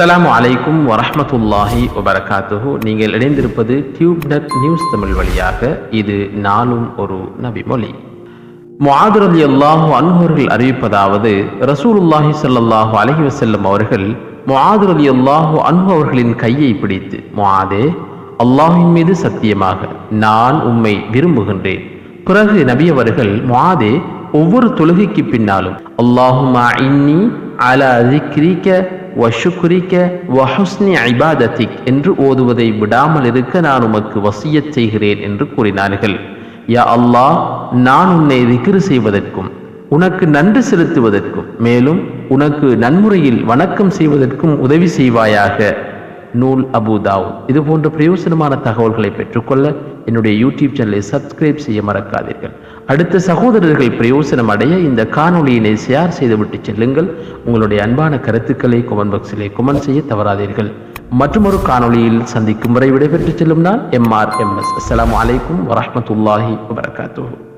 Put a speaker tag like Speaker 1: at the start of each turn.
Speaker 1: அஸ்லாம் வலைக்கும் வரமத்துல்லாஹி வபரகாத்துஹு நீங்கள் இணைந்திருப்பது டியூப்நெட் நியூஸ் தமிழ் வழியாக. இது நாளும் ஒரு நபிமொழி முஆது அல்லாஹு அன்ஹர்கள் அறிவிப்பதாவது ரசூலுல்லாஹி ஸல்லல்லாஹு அலஹி வசல்லம் அவர்கள் முஆது அல்லாஹு அன்ஹு அவர்களின் கையை பிடித்து முஆதே அல்லாஹின் மீது சத்தியமாக நான் உம்மை விரும்புகின்றேன். பிறகு நபி அவர்கள் முஆதே ஒவ்வொரு தொழுகைக்கு பின்னாலும் அல்லாஹுமா இன்னி அலா திக்ரிக்க வஷுக்ரிக்க வஹுஸ்னி ஐபாதத்திக் என்று ஓதுவதை விடாமல் இருக்க நான் உமக்கு வசியச் செய்கிறேன் என்று கூறினார்கள். யா அல்லாஹ் நான் உன்னை திக்ரு செய்வதற்கும் உனக்கு நன்றி செலுத்துவதற்கும் மேலும் உனக்கு நன்முறையில் வணக்கம் செய்வதற்கும் உதவி செய்வாயாக. நூல் அபுதாவ் இது போன்ற பிரயோசனமான தகவல்களை பெற்றுக்கொள்ள என்னுடைய யூடியூப் சேனலை சப்ஸ்கிரைப் செய்ய மறக்காதீர்கள். அடுத்த சகோதரர்கள் பிரயோசனம் அடைய இந்த காணொளியினை ஷேர் செய்துவிட்டு செல்லுங்கள். உங்களுடைய அன்பான கருத்துக்களை கொமெண்ட் பாக்ஸிலே கொமெண்ட் செய்ய தவறாதீர்கள். மற்றொரு காணொளியில் சந்திக்கும் வரை விடைபெற்று செல்லும் நான் எம்ஆர் எம்எஸ் அஸ்ஸலாமு அலைக்கும் வரமத்துல்லாஹி வபரகாத்துஹு.